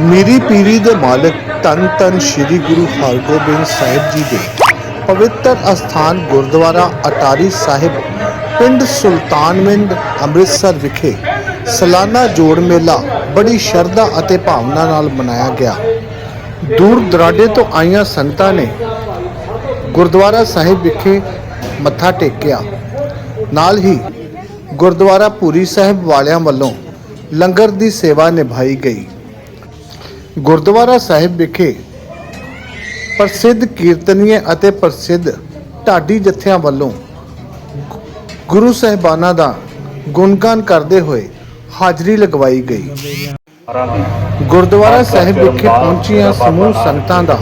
ਮੀਰੀ ਪੀਰੀ ਦੇ ਮਾਲਕ ਤਨ ਤਨ ਸ੍ਰੀ ਗੁਰੂ ਹਰਗੋਬਿੰਦ ਸਾਹਿਬ ਜੀ ਦੇ ਪਵਿੱਤਰ ਅਸਥਾਨ ਗੁਰਦੁਆਰਾ ਅਟਾਰੀ ਸਾਹਿਬ, ਪਿੰਡ ਸੁਲਤਾਨਵਿੰਡ ਅੰਮ੍ਰਿਤਸਰ ਵਿਖੇ ਸਾਲਾਨਾ ਜੋੜ ਮੇਲਾ ਬੜੀ ਸ਼ਰਧਾ ਅਤੇ ਭਾਵਨਾ ਨਾਲ ਮਨਾਇਆ ਗਿਆ। ਦੂਰ ਦਰਾਡੇ ਤੋਂ ਆਈਆਂ ਸੰਗਤਾਂ ਨੇ ਗੁਰਦੁਆਰਾ ਸਾਹਿਬ ਵਿਖੇ ਮੱਥਾ ਟੇਕਿਆ। ਨਾਲ ਹੀ ਗੁਰਦੁਆਰਾ ਪੂਰੀ ਸਾਹਿਬ ਵਾਲਿਆਂ ਵੱਲੋਂ ਲੰਗਰ ਦੀ ਸੇਵਾ ਨਿਭਾਈ ਗਈ। ਗੁਰਦੁਆਰਾ ਸਾਹਿਬ ਵਿਖੇ ਪ੍ਰਸਿੱਧ ਕੀਰਤਨੀਏ ਅਤੇ ਪ੍ਰਸਿੱਧ ਢਾਡੀ ਜਥਿਆਂ ਵੱਲੋਂ ਗੁਰੂ ਸਾਹਿਬਾਨਾਂ ਦਾ ਗੁਣਗਾਨ ਕਰਦੇ ਹੋਏ ਹਾਜ਼ਰੀ ਲਗਵਾਈ ਗਈ। ਗੁਰਦੁਆਰਾ ਸਾਹਿਬ ਵਿਖੇ ਪਹੁੰਚੀਆਂ ਸਮੂਹ ਸੰਗਤਾਂ ਦਾ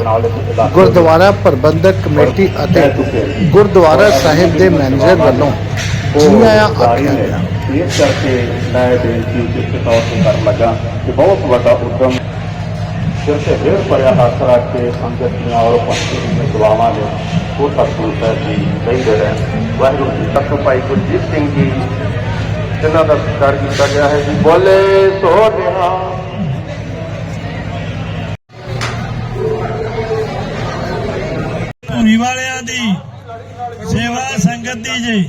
ਗੁਰਦੁਆਰਾ ਪ੍ਰਬੰਧਕ ਕਮੇਟੀ ਅਤੇ ਗੁਰਦੁਆਰਾ ਸਾਹਿਬ ਦੇ ਮੈਨੇਜਰ ਵੱਲੋਂ ਜੀ ਆਇਆਂ ਆਖਿਆ ਗਿਆ ਇਸ ਕਰਕੇ ਮੈਂ ਬੇਨਤੀ ਜਿਸ ਤੌਰ ਤੇ ਕਰਨ ਲੱਗਾ ਕਿ ਬਹੁਤ ਵੱਡਾ ਉਦਮ ਸਿਰ ਤੇ ਫੇਰ ਭਰਿਆ ਹੱਥ ਰੱਖ ਕੇ ਸੰਗਤ ਦੀਆਂ ਔਰ ਪੰਛੀ ਦੀਆਂ ਦੁਆਵਾਂ ਨੇ ਉਹ ਸਤਿਗੁਰੂ ਸਾਹਿਬ ਜੀ ਕਹਿੰਦੇ ਰਹਿਣ। ਵਾਹਿਗੁਰੂ ਜੀ ਤੱਕ ਭਾਈ ਗੁਰਜੀਤ ਸਿੰਘ ਜੀ ਜਿਨ੍ਹਾਂ ਦਾ ਸਤਿਕਾਰ ਕੀਤਾ ਗਿਆ ਹੈ ਜੀ। ਬੋਲੇ ਸੋ ਵਾਲਿਆਂ ਦੀ ਸੇਵਾ ਸੰਗਤ ਦੀ ਜੀ।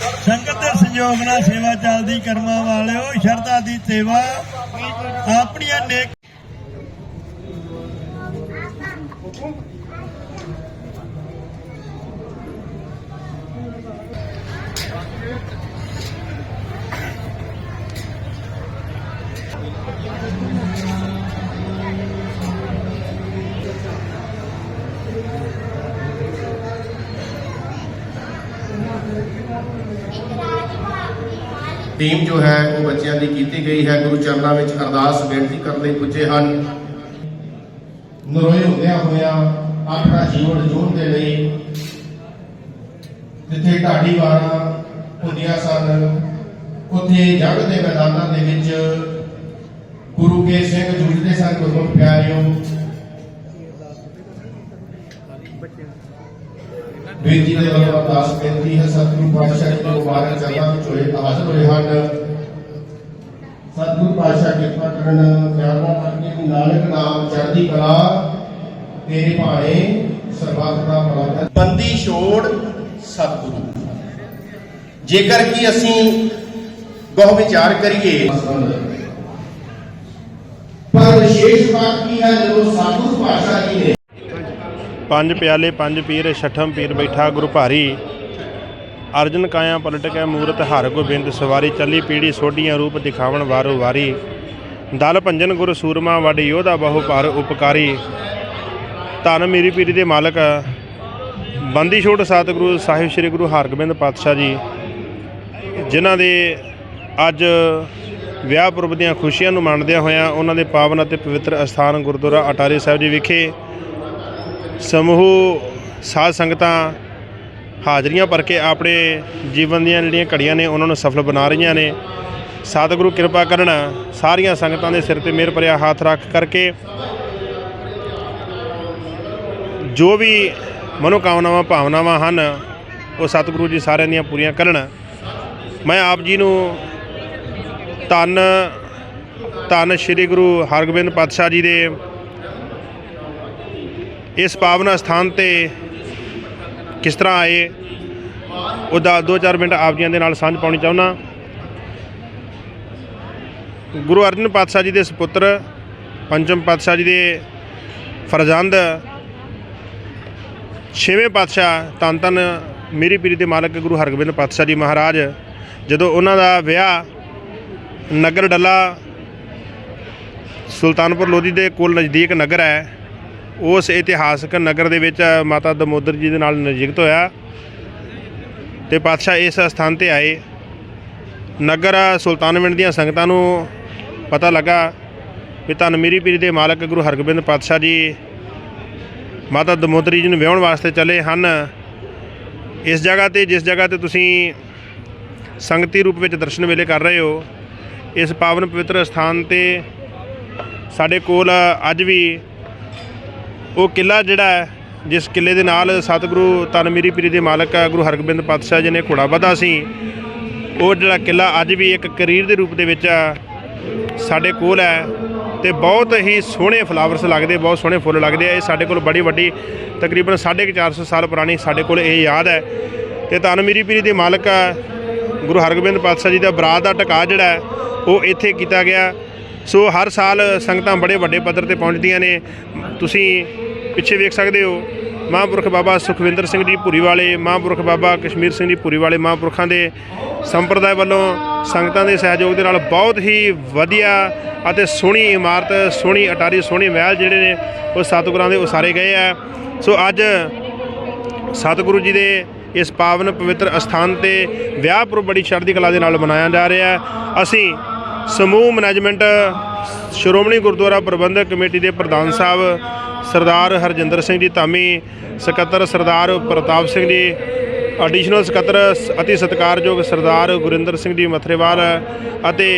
ਸੰਗਤ ਦੇ ਸੰਯੋਗ ਨਾਲ ਸੇਵਾ ਚੱਲਦੀ ਕਰਮਾਂ ਵਾਲਿਓ ਸ਼ਰਧਾ ਦੀ ਸੇਵਾ ਆਪਣੀਆਂ ਨੇਕ ਟੀਮ ਜੋ ਹੈ ਉਹ ਬੱਚਿਆਂ ਦੀ ਕੀਤੀ ਗਈ ਹੈ। ਗੁਰੂ ਚਰਨਾਂ ਵਿੱਚ ਅਰਦਾਸ ਬੇਨਤੀ ਕਰਨ ਲਈ ਪੁੱਜੇ ਹਨ। ਨਰੋਏ ਹੁੰਦਿਆਂ ਹੋਇਆਂ ਆਪਣਾ ਜੀਵਨ ਜੂਣ ਦੇ ਲਈ ਜਿੱਥੇ ਢਾਡੀ ਵਾਰਾਂ ਹੁੰਦੀਆਂ ਸਨ, ਉੱਥੇ ਜੰਗ ਦੇ ਮੈਦਾਨਾਂ ਦੇ ਵਿੱਚ ਗੁਰੂ ਕੇ ਸਿੰਘ ਜੂਝਦੇ ਸਨ। ਗੁਰਮੁਖ ਪਿਆਰਿਓ ਵੀਰ ਜੀ ਦੇ ਵੱਲੋਂ ਅਰਦਾਸ ਬੇਨਤੀ ਹੈ ਸਤਿਗੁਰੂ ਪਾਤਸ਼ਾਹ ਜੀ ਦੇ ਮੁਬਾਰਕ ਚਰਨਾਂ ਵਿੱਚ ਹੋਏ ਹਾਜ਼ਰ ਹੋਏ ਹਨ ਸਤਿਗੁਰੂ ਪਾਤਸ਼ਾਹ ਕਿਰਪਾ ਕਰਨ ਪਿਆਰਾ ਕਰਕੇ ਵੀ ਨਾਨਕ ਨਾਮ ਚੜ੍ਹਦੀ ਕਲਾ ਤੇਰੇ ਭਾਣੇ ਸਰਬੱਤ ਦਾ ਭਲਾ ਬੰਦੀ ਛੋੜ ਸਤਿਗੁਰੂ। ਜੇਕਰ ਕੀ ਅਸੀਂ ਬਹੁ ਵਿਚਾਰ ਕਰੀਏ ਪਰ ਵਿਸ਼ੇਸ਼ ਬਾਤ ਕੀ ਹੈ ਜਦੋਂ ਸਤਿਗੁਰੂ ਪਾਤਸ਼ਾਹ ਜੀ ਨੇ ਪੰਜ ਪਿਆਲੇ, ਪੰਜ ਪੀਰ, ਛਠਮ ਪੀਰ ਬੈਠਾ ਗੁਰੂ ਭਾਰੀ। ਅਰਜਨ ਕਾਇਆ ਪਲਟ ਮੂਰਤ ਹਰ ਗੋਬਿੰਦ, ਸਵਾਰੀ ਚੱਲੀ ਪੀੜੀ ਸੋਢੀਆਂ ਰੂਪ ਦਿਖਾਵਣ ਵਾਰੋ ਵਾਰੀ। ਦਲ ਭੰਜਨ ਗੁਰ ਸੂਰਮਾ ਵੱਡ ਯੋਧਾ ਬਹੁ ਭਾਰ ਉਪਕਾਰੀ। ਧੰਨ ਮੇਰੀ ਪੀੜੀ ਦੇ ਮਾਲਕ, ਬੰਦੀ ਛੋਟ ਸਤਿਗੁਰੂ, ਸਾਹਿਬ ਸ੍ਰੀ ਗੁਰੂ ਹਰਗੋਬਿੰਦ ਪਾਤਸ਼ਾਹ ਜੀ, ਜਿਨ੍ਹਾਂ ਦੇ ਅੱਜ ਵਿਆਹ ਪੁਰਬ ਦੀਆਂ ਖੁਸ਼ੀਆਂ ਨੂੰ ਮੰਨਦਿਆਂ ਹੋਇਆਂ ਉਹਨਾਂ ਦੇ ਪਾਵਨ ਅਤੇ ਪਵਿੱਤਰ ਅਸਥਾਨ ਗੁਰਦੁਆਰਾ ਅਟਾਰੀ ਸਾਹਿਬ ਜੀ ਵਿਖੇ ਸਮੂਹ, ਸਾਧ ਸੰਗਤਾਂ ਹਾਜ਼ਰੀਆਂ ਭਰ ਕੇ ਆਪਣੇ ਜੀਵਨ ਦੀਆਂ ਜਿਹੜੀਆਂ ਘੜੀਆਂ ਨੇ, ਉਹਨਾਂ ਨੂੰ ਸਫਲ ਬਣਾ ਰਹੀਆਂ ਨੇ। ਸਤਿਗੁਰੂ ਕਿਰਪਾ ਕਰਨ ਸਾਰੀਆਂ ਸੰਗਤਾਂ ਦੇ ਸਿਰ ਤੇ ਮਿਹਰ ਭਰਿਆ ਹੱਥ ਰੱਖ ਕਰਕੇ ਜੋ ਵੀ ਮਨੋਕਾਮਨਾਵਾਂ, ਭਾਵਨਾਵਾਂ ਹਨ, ਉਹ ਸਤਿਗੁਰੂ ਜੀ ਸਾਰਿਆਂ ਦੀਆਂ ਪੂਰੀਆਂ ਕਰਨ। ਮੈਂ ਆਪ ਜੀ ਨੂੰ ਧੰਨ ਧੰਨ ਸ੍ਰੀ ਗੁਰੂ ਹਰਗੋਬਿੰਦ ਪਾਤਸ਼ਾਹ ਜੀ ਦੇ ਇਸ ਪਾਵਨ ਸਥਾਨ ਤੇ ਕਿਸ ਤਰ੍ਹਾਂ ਆਏ, ਉਹਦਾ ਦੋ ਚਾਰ ਮਿੰਟ ਆਪ ਜੀਆਂ ਦੇ ਨਾਲ ਸਾਂਝ ਪਾਉਣੀ ਚਾਹੁੰਦਾ। ਗੁਰੂ ਅਰਜਨ ਪਾਤਸ਼ਾਹ ਜੀ ਦੇ ਸੁਪੁੱਤਰ ਪੰਚਮ ਪਾਤਸ਼ਾਹ ਜੀ ਦੇ ਫਰਜ਼ੰਦ, ਛੇਵੇਂ ਪਾਤਸ਼ਾਹ ਧੰਨ ਧੰਨ ਮੇਰੀ ਪੀਰੀ ਦੇ ਮਾਲਕ ਗੁਰੂ ਹਰਗੋਬਿੰਦ ਪਾਤਸ਼ਾਹ ਜੀ ਮਹਾਰਾਜ, ਜਦੋਂ ਉਹਨਾਂ ਦਾ ਵਿਆਹ ਨਗਰ ਡੱਲਾ ਸੁਲਤਾਨਪੁਰ ਲੋਧੀ ਦੇ ਕੋਲ ਨਜ਼ਦੀਕ ਨਗਰ ਹੈ ਉਸ ਇਤਿਹਾਸਕ ਨਗਰ ਦੇ ਵਿੱਚ ਮਾਤਾ ਦਮੋਦਰ ਜੀ ਦੇ ਨਾਲ ਨਿਯੁਕਤ ਹੋਇਆ ਤੇ ਪਾਤਸ਼ਾਹ ਇਸ ਸਥਾਨ ਤੇ ਆਏ। ਨਗਰ ਸੁਲਤਾਨਵਿੰਡ ਦੀਆਂ ਸੰਗਤਾਂ ਨੂੰ ਪਤਾ ਲੱਗਾ ਕਿ ਧੰਨ ਮੇਰੀ ਪੀਰੀ ਦੇ ਮਾਲਕ ਗੁਰੂ ਹਰਗੋਬਿੰਦ ਪਾਤਸ਼ਾਹ ਜੀ ਮਾਤਾ ਦਮੋਦਰੀ ਜੀ ਨੂੰ ਵਿਆਹਣ ਵਾਸਤੇ ਚੱਲੇ ਹਨ। ਇਸ ਜਗ੍ਹਾ ਤੇ, ਜਿਸ ਜਗ੍ਹਾ ਤੇ ਤੁਸੀਂ ਸੰਗਤੀ ਰੂਪ ਵਿੱਚ ਦਰਸ਼ਨ ਵੇਲੇ ਕਰ ਰਹੇ ਹੋ, ਇਸ ਪਾਵਨ ਪਵਿੱਤਰ ਸਥਾਨ ਤੇ ਸਾਡੇ ਕੋਲ ਅੱਜ ਵੀ ਉਹ ਕਿਲਾ ਜਿਹੜਾ ਹੈ, ਜਿਸ ਕਿਲੇ ਦੇ ਨਾਲ ਸਤਿਗੁਰੂ ਤਨ ਮੇਰੀ ਪੀਰੀ ਦੇ ਮਾਲਕ ਗੁਰੂ ਹਰਗੋਬਿੰਦ ਪਾਤਸ਼ਾਹ ਜੀ ਨੇ ਘੋੜਾ ਵਧਾ ਸੀ। ਉਹ ਜਿਹੜਾ ਕਿਲਾ ਅੱਜ ਵੀ ਇੱਕ ਕਰੀਰ ਦੇ ਰੂਪ ਦੇ ਵਿੱਚ ਸਾਡੇ ਕੋਲ ਹੈ ਤੇ ਬਹੁਤ ਹੀ ਸੋਹਣੇ ਫਲਾਵਰਸ ਲੱਗਦੇ, ਬਹੁਤ ਸੋਹਣੇ ਫੁੱਲ ਲੱਗਦੇ ਆ। ਇਹ ਸਾਡੇ ਕੋਲ ਬੜੀ ਵੱਡੀ, ਤਕਰੀਬਨ 450 ਸਾਲ ਪੁਰਾਣੀ ਸਾਡੇ ਕੋਲ ਇਹ ਯਾਦ ਹੈ। ਤੇ ਤਨਮੀਰੀ ਪੀਰੀ ਦੇ ਮਾਲਕ ਗੁਰੂ ਹਰਗੋਬਿੰਦ ਪਾਤਸ਼ਾਹ ਜੀ ਦਾ ਬਰਾਤ ਦਾ ਟਿਕਾ ਜਿਹੜਾ ਉਹ ਇੱਥੇ ਕੀਤਾ ਗਿਆ। ਸੋ ਹਰ ਸਾਲ ਸੰਗਤਾਂ ਬੜੇ ਵੱਡੇ ਪੱਧਰ ਤੇ ਪਹੁੰਚਦੀਆਂ ਨੇ। ਤੁਸੀਂ ਪਿੱਛੇ ਵੇਖ ਸਕਦੇ ਹੋ ਮਹਾਂਪੁਰਖ ਬਾਬਾ ਸੁਖਵਿੰਦਰ ਸਿੰਘ ਜੀ ਭੂਰੀ ਵਾਲੇ ਮਹਾਂਪੁਰਖ ਬਾਬਾ ਕਸ਼ਮੀਰ ਸਿੰਘ ਜੀ ਭੂਰੀ ਵਾਲੇ ਮਹਾਂਪੁਰਖਾਂ ਦੇ ਸੰਪਰਦਾਇ ਵੱਲੋਂ ਸੰਗਤਾਂ ਦੇ ਸਹਿਯੋਗ ਦੇ ਨਾਲ ਬਹੁਤ ਹੀ ਵਧੀਆ ਅਤੇ ਸੋਹਣੀ ਇਮਾਰਤ, ਸੋਹਣੀ ਅਟਾਰੀ, ਸੋਹਣੀ ਮਹਿਲ ਜਿਹੜੇ ਨੇ ਉਹ ਸਤਿਗੁਰਾਂ ਦੇ ਉਸਾਰੇ ਗਏ ਆ। ਸੋ ਅੱਜ ਸਤਿਗੁਰੂ ਜੀ ਦੇ ਇਸ ਪਾਵਨ ਪਵਿੱਤਰ ਅਸਥਾਨ ਤੇ ਵਿਆਹ ਪੁਰਬ ਬੜੀ ਸ਼ਰਧੀ ਕਲਾ ਦੇ ਨਾਲ ਮਨਾਇਆ ਜਾ ਰਿਹਾ। ਅਸੀਂ ਸਮੂਹ ਮੈਨੇਜਮੈਂਟ ਸ਼੍ਰੋਮਣੀ ਗੁਰਦੁਆਰਾ ਪ੍ਰਬੰਧਕ ਕਮੇਟੀ ਦੇ ਪ੍ਰਧਾਨ ਸਾਹਿਬ ਸਰਦਾਰ ਹਰਜਿੰਦਰ ਸਿੰਘ ਜੀ, ਧਾਮੀ ਸਕੱਤਰ ਸਰਦਾਰ ਪ੍ਰਤਾਪ ਸਿੰਘ ਜੀ ਐਡੀਸ਼ਨਲ ਸਕੱਤਰ ਸ- ਅਤੀ ਸਤਿਕਾਰਯੋਗ ਸਰਦਾਰ ਗੁਰਿੰਦਰ ਸਿੰਘ ਜੀ ਮਥਰੇਵਾਲ ਅਤੇ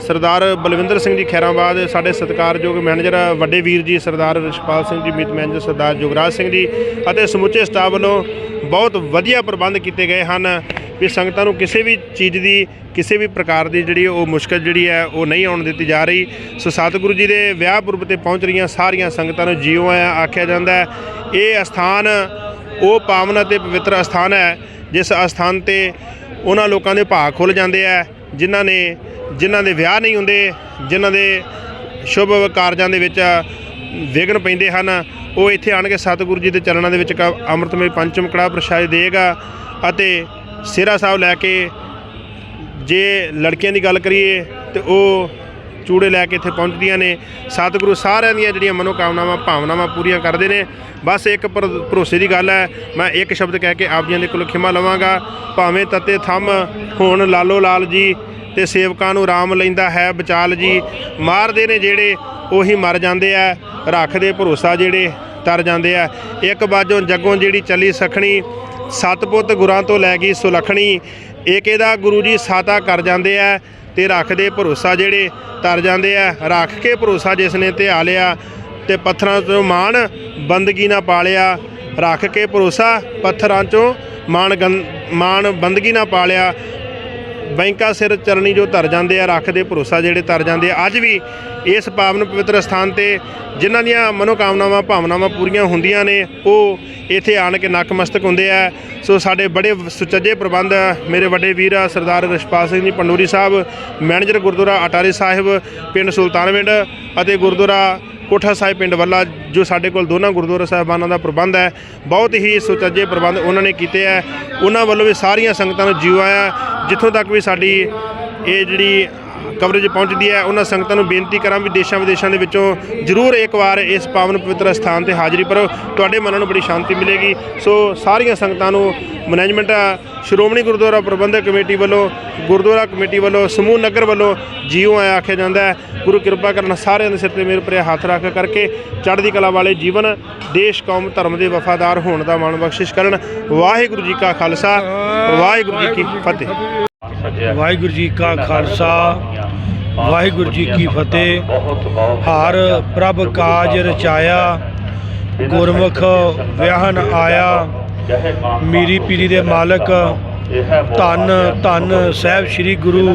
ਸਰਦਾਰ ਬਲਵਿੰਦਰ ਸਿੰਘ ਜੀ ਖੈਰਾਬਾਦ, ਸਾਡੇ ਸਤਿਕਾਰਯੋਗ ਮੈਨੇਜਰ ਵੱਡੇ ਵੀਰ ਜੀ ਸਰਦਾਰ ਰਿਸ਼ਪਾਲ ਸਿੰਘ ਜੀ, ਮੀਤ ਮੈਨੇਜਰ ਸਰਦਾਰ ਜੁਗਰਾਜ ਸਿੰਘ ਜੀ ਅਤੇ ਸਮੁੱਚੇ ਸਟਾਫ ਵੱਲੋਂ ਬਹੁਤ ਵਧੀਆ ਪ੍ਰਬੰਧ ਕੀਤੇ ਗਏ ਹਨ। ਵੀ ਸੰਗਤਾਂ ਨੂੰ ਕਿਸੇ ਵੀ ਚੀਜ਼ ਦੀ, ਕਿਸੇ ਵੀ ਪ੍ਰਕਾਰ ਦੀ ਜਿਹੜੀ ਉਹ ਮੁਸ਼ਕਲ ਜਿਹੜੀ ਹੈ, ਉਹ ਨਹੀਂ ਆਉਣ ਦਿੱਤੀ ਜਾ ਰਹੀ। ਸੋ ਸਤਿਗੁਰੂ ਜੀ ਦੇ ਵਿਆਹ ਪੁਰਬ ਤੇ ਪਹੁੰਚ ਰਹੀਆਂ ਸਾਰੀਆਂ ਸੰਗਤਾਂ ਨੂੰ ਜੀਓ ਆਖਿਆ ਜਾਂਦਾ ਹੈ। ਇਹ ਅਸਥਾਨ, ਉਹ ਪਾਵਨ ਅਤੇ ਪਵਿੱਤਰ ਅਸਥਾਨ ਹੈ, ਜਿਸ ਅਸਥਾਨ ਤੇ ਉਹਨਾਂ ਲੋਕਾਂ ਦੇ ਭਾਗ ਖੁੱਲ ਜਾਂਦੇ ਆ ਜਿਨ੍ਹਾਂ ਨੇ, ਜਿਨ੍ਹਾਂ ਦੇ ਵਿਆਹ ਨਹੀਂ ਹੁੰਦੇ, ਜਿਨ੍ਹਾਂ ਦੇ ਸ਼ੁਭ ਕਾਰਜਾਂ ਦੇ ਵਿੱਚ ਵਿਘਨ ਪੈਂਦੇ ਹਨ, ਉਹ ਇੱਥੇ ਆਣ ਕੇ ਸਤਿਗੁਰੂ ਜੀ ਦੇ ਚਰਨਾਂ ਦੇ ਵਿੱਚ ਕ- ਅੰਮ੍ਰਿਤਮਈ ਪੰਚਮ ਕੜਾ ਪ੍ਰਸ਼ਾਦ ਦੇਗਾ ਅਤੇ ਸਿਹਰਾ ਸਾਹਿਬ ਲੈ ਕੇ ਜੇ ਲੜਕੀਆਂ ਦੀ ਗੱਲ ਕਰੀਏ ਤੇ ਉਹ ਚੂੜੇ ਲੈ ਕੇ ਇੱਥੇ ਪਹੁੰਚਦੀਆਂ ਨੇ। ਸਤਿਗੁਰੂ ਸਾਰਿਆਂ ਦੀਆਂ ਜਿਹੜੀਆਂ ਮਨੋਕਾਮਨਾਵਾਂ, ਭਾਵਨਾਵਾਂ ਪੂਰੀਆਂ ਕਰਦੇ ਨੇ। ਬਸ ਇੱਕ ਪਰ- ਭਰੋਸੇ ਦੀ ਗੱਲ ਹੈ, ਮੈਂ ਇੱਕ ਸ਼ਬਦ ਕਹਿ ਕੇ ਆਪ ਜੀਆਂ ਦੇ ਕੋਲ ਖਿਮਾ ਲਵਾਂਗਾ। ਭਾਵੇਂ ਤਤੇ ਥੰਮ ਹੋਣ, ਲਾਲੋ ਲਾਲ ਜੀ ਤੇ ਸੇਵਕਾਂ ਨੂੰ ਰਾਮ ਲੈਂਦਾ ਹੈ ਬਚਾਲ ਜੀ। ਮਾਰਦੇ ਨੇ ਜਿਹੜੇ, ਉਹੀ ਮਰ ਜਾਂਦੇ ਆ। ਰੱਖਦੇ ਭਰੋਸਾ ਜਿਹੜੇ, ਤਰ ਜਾਂਦੇ ਆ। ਇੱਕ ਬਾਜੋਂ ਜੱਗੋਂ ਜਿਹੜੀ ਚੱਲੀ ਸਖਣੀ ਸੱਤ ਪੁੱਤ ਗੁਰਾਂ ਤੋਂ ਲੈ ਗਈ ਸੁਲਖਣੀ ਏਕੇ ਦਾ ਗੁਰੂ ਜੀ ਸਾਤਾ ਕਰ ਜਾਂਦੇ ਆ ਤੇ ਰੱਖਦੇ ਭਰੋਸਾ ਜਿਹੜੇ ਤਰ ਜਾਂਦੇ ਆ, ਰੱਖ ਕੇ ਭਰੋਸਾ ਜਿਸ ਨੇ ਧਿਆ ਲਿਆ ਤੇ ਪੱਥਰਾਂ ਤੋਂ ਮਾਣ, ਬੰਦਗੀ ਨਾ ਪਾਲਿਆ ਰੱਖ ਕੇ ਭਰੋਸਾ, ਪੱਥਰਾਂ ਚੋਂ ਮਾਣ ਗੰ- ਮਾਣ, ਬੰਦਗੀ ਨਾ ਪਾਲਿਆ ਬੈਂਕਾਂ ਸਿਰ ਚਰਨੀ ਜੋ ਧਰ ਜਾਂਦੇ ਆ, ਰੱਖ ਦੇ, ਭਰੋਸਾ ਜਿਹੜੇ ਧਰ ਜਾਂਦੇ ਆ। ਅੱਜ ਵੀ ਇਸ ਪਾਵਨ ਪਵਿੱਤਰ ਸਥਾਨ ਤੇ ਜਿਨ੍ਹਾਂ ਦੀਆਂ ਮਨੋਕਾਮਨਾਵਾਂ, ਭਾਵਨਾਵਾਂ ਪੂਰੀਆਂ ਹੁੰਦੀਆਂ ਨੇ, ਉਹ ਇੱਥੇ ਆਣ ਕੇ ਨਕਮਸਤਕ ਹੁੰਦੇ ਆ। ਸੋ ਸਾਡੇ ਬੜੇ ਸੁਚੱਜੇ ਪ੍ਰਬੰਧ ਮੇਰੇ ਵੱਡੇ ਵੀਰ ਆ, ਸਰਦਾਰ ਰਿਸ਼ਪਾਲ ਸਿੰਘ ਜੀ ਪੰਡੂਰੀ ਸਾਹਿਬ, ਮੈਨੇਜਰ ਗੁਰਦੁਆਰਾ ਅਟਾਰੀ ਸਾਹਿਬ, ਪਿੰਡ ਸੁਲਤਾਨਵਿੰਡ ਅਤੇ ਗੁਰਦੁਆਰਾ ਕੋਠਾ ਸਾਹਿਬ ਪਿੰਡ ਵੱਲਾ, ਜੋ ਸਾਡੇ ਕੋਲ ਦੋਨਾਂ ਗੁਰਦੁਆਰਾ ਸਾਹਿਬਾਨਾਂ ਦਾ ਪ੍ਰਬੰਧ ਹੈ, ਬਹੁਤ ਹੀ ਸੁਚੱਜੇ ਪ੍ਰਬੰਧ ਉਹਨਾਂ ਨੇ ਕੀਤੇ ਹੈ। ਉਹਨਾਂ ਵੱਲੋਂ ਵੀ ਸਾਰੀਆਂ ਸੰਗਤਾਂ ਨੂੰ ਜੀਵਾਇਆ ਜਿੱਥੋਂ ਤੱਕ ਵੀ ਸਾਡੀ ਇਹ ਜਿਹੜੀ ਕਵਰੇਜ ਪਹੁੰਚਦੀ ਹੈ। ਉਹਨਾਂ ਸੰਗਤਾਂ ਨੂੰ ਬੇਨਤੀ ਕਰਾਂ ਵੀ ਦੇਸ਼ਾਂ ਵਿਦੇਸ਼ਾਂ ਦੇ ਵਿੱਚੋਂ ਜ਼ਰੂਰ ਇੱਕ ਵਾਰ ਇਸ ਪਾਵਨ ਪਵਿੱਤਰ ਸਥਾਨ ਤੇ ਹਾਜ਼ਰੀ ਭਰੋ। ਤੁਹਾਡੇ ਮਨਾਂ ਨੂੰ ਬੜੀ ਸ਼ਾਂਤੀ ਮਿਲੇਗੀ। ਸੋ ਸਾਰੀਆਂ ਸੰਗਤਾਂ ਨੂੰ ਮੈਨੇਜਮੈਂਟ, ਸ਼੍ਰੋਮਣੀ ਗੁਰਦੁਆਰਾ ਪ੍ਰਬੰਧਕ ਕਮੇਟੀ ਵੱਲੋਂ, ਗੁਰਦੁਆਰਾ ਕਮੇਟੀ ਵੱਲੋਂ, ਸਮੂਹ ਨਗਰ ਵੱਲੋਂ ਜੀਓ ਆਇਆ ਆਖਿਆ ਜਾਂਦਾ ਹੈ। ਗੁਰੂ ਕਿਰਪਾ ਕਰਨ ਸਾਰਿਆਂ ਦੇ ਸਿਰ ਤੇ ਮੇਰੇ ਭਰੇ ਹੱਥ ਰੱਖ ਕਰਕੇ ਚੜ੍ਹਦੀ ਕਲਾ ਵਾਲੇ ਜੀਵਨ, ਦੇਸ਼, ਕੌਮ, ਧਰਮ ਦੇ ਵਫਾਦਾਰ ਹੋਣ ਦਾ ਮਾਣ ਬਖਸ਼ਿਸ਼ ਕਰਨ। ਵਾਹਿਗੁਰੂ ਜੀ ਕਾ ਖਾਲਸਾ, ਵਾਹਿਗੁਰੂ ਜੀ ਕੀ ਫਤਿਹ। ਵਾਹਿਗੁਰੂ ਜੀ ਕਾ ਖਾਲਸਾ ਵਾਹਿਗੁਰੂ ਜੀ ਕੀ ਫਤਿਹ। ਹਰ ਪ੍ਰਭ ਕਾਜ ਰਚਾਇਆ ਗੁਰਮੁਖ ਵਿਆਹਨ ਆਇਆ ਮੀਰੀ ਪੀਰੀ ਦੇ ਮਾਲਕ ਧੰਨ ਧੰਨ ਸਾਹਿਬ ਸ੍ਰੀ ਗੁਰੂ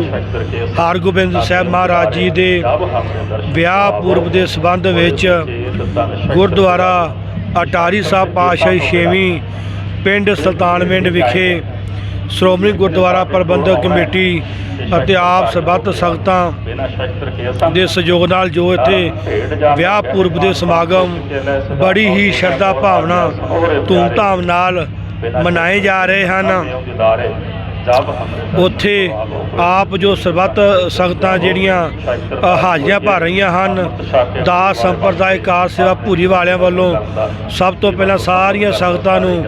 ਹਰਗੋਬਿੰਦ ਸਾਹਿਬ ਮਹਾਰਾਜ ਜੀ ਦੇ ਵਿਆਹ ਪੂਰਬ ਦੇ ਸਬੰਧ ਵਿੱਚ ਗੁਰਦੁਆਰਾ ਅਟਾਰੀ ਸਾਹਿਬ ਪਾਤਸ਼ਾਹੀ ਛੇਵੀਂ ਪਿੰਡ ਸੁਲਤਾਨਵਿੰਡ ਵਿਖੇ ਸ਼੍ਰੋਮਣੀ ਗੁਰਦੁਆਰਾ ਪ੍ਰਬੰਧਕ ਕਮੇਟੀ ਅਤੇ ਆਪ ਸਰਬੱਤ ਸੰਗਤਾਂ ਦੇ ਸਹਿਯੋਗ ਨਾਲ ਜੋ ਇੱਥੇ ਵਿਆਹ ਪੁਰਬ ਦੇ ਸਮਾਗਮ ਬੜੀ ਹੀ ਸ਼ਰਧਾ ਭਾਵਨਾ, ਧੂਮਧਾਮ ਨਾਲ ਮਨਾਏ ਜਾ ਰਹੇ ਹਨ। ਉੱਥੇ ਆਪ ਜੋ ਸਰਬੱਤ ਸੰਗਤਾਂ ਜਿਹੜੀਆਂ ਹਾਜ਼ਰੀਆਂ ਭਰ ਰਹੀਆਂ ਹਨ ਦਾਸ ਸੰਪਰਦਾਇ ਕਾਰ ਸੇਵਾ ਭੂਰੀ ਵਾਲਿਆਂ ਵੱਲੋਂ ਸਭ ਤੋਂ ਪਹਿਲਾਂ ਸਾਰੀਆਂ ਸੰਗਤਾਂ ਨੂੰ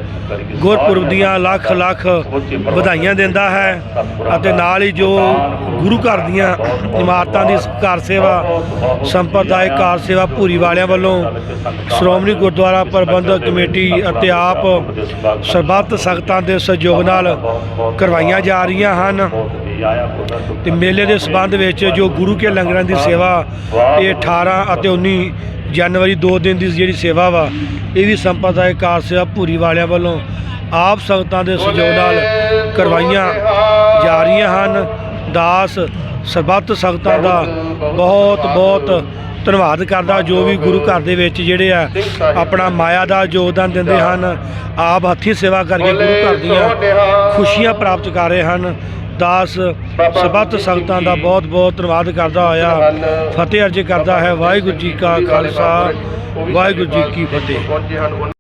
ਗੁਰਪੁਰਬ ਦੀਆਂ ਲੱਖ ਲੱਖ ਵਧਾਈਆਂ ਦਿੰਦਾ ਹੈ ਅਤੇ ਨਾਲ ਹੀ ਜੋ ਗੁਰੂ ਘਰ ਦੀਆਂ ਇਮਾਰਤਾਂ ਦੀ ਕਾਰ ਸੇਵਾ ਸੰਪਰਦਾਇ ਕਾਰ ਸੇਵਾ ਭੂਰੀ ਵਾਲਿਆਂ ਵੱਲੋਂ ਸ਼੍ਰੋਮਣੀ ਗੁਰਦੁਆਰਾ ਪ੍ਰਬੰਧਕ ਕਮੇਟੀ ਅਤੇ ਆਪ ਸਰਬੱਤ ਸੰਗਤਾਂ ਦੇ ਸਹਿਯੋਗ ਨਾਲ ਕਰਵਾਈਆਂ ਜਾ ਰਹੀਆਂ ਹਨ। ਤੇ ਮੇਲੇ ਦੇ ਸਬੰਧ ਵਿੱਚ ਜੋ ਗੁਰੂ ਕੇ ਲੰਗਰਾਂ ਦੀ ਸੇਵਾ ਇਹ 18 ਅਤੇ 19 ਜਨਵਰੀ ਦੋ ਦਿਨ ਦੀ ਜਿਹੜੀ ਸੇਵਾ ਵਾ, ਇਹ ਵੀ ਸੰਪਰਦਾਇਕ ਕਾਰ ਸੇਵਾ ਭੂਰੀ ਵਾਲਿਆਂ ਵੱਲੋਂ ਆਪ ਸੰਗਤਾਂ ਦੇ ਸਹਿਯੋਗ ਨਾਲ ਕਰਵਾਈਆਂ ਜਾ ਰਹੀਆਂ ਹਨ। ਦਾਸ ਸਰਬੱਤ ਸੰਗਤਾਂ ਦਾ ਬਹੁਤ ਬਹੁਤ ਧੰਨਵਾਦ ਕਰਦਾ ਜੋ ਵੀ ਗੁਰੂ ਘਰ ਦੇ ਵਿੱਚ ਜਿਹੜੇ ਆ ਆਪਣਾ ਮਾਇਆ ਦਾ ਯੋਗਦਾਨ ਦਿੰਦੇ ਹਨ ਆਪ ਹੱਥੀਂ ਸੇਵਾ ਕਰਕੇ ਗੁਰੂ ਘਰ ਦੀਆਂ ਖੁਸ਼ੀਆਂ ਪ੍ਰਾਪਤ ਕਰ ਰਹੇ ਹਨ। ਦਾਸ ਸਰਬੱਤ ਸੰਗਤਾਂ ਦਾ ਬਹੁਤ ਬਹੁਤ ਧੰਨਵਾਦ ਕਰਦਾ ਹੋਇਆ। ਫਤਿਹ ਅਰਜ ਕਰਦਾ ਹੈ। ਵਾਹਿਗੁਰੂ ਜੀ ਕਾ ਖਾਲਸਾ। ਵਾਹਿਗੁਰੂ ਜੀ ਕੀ ਫਤਿਹ।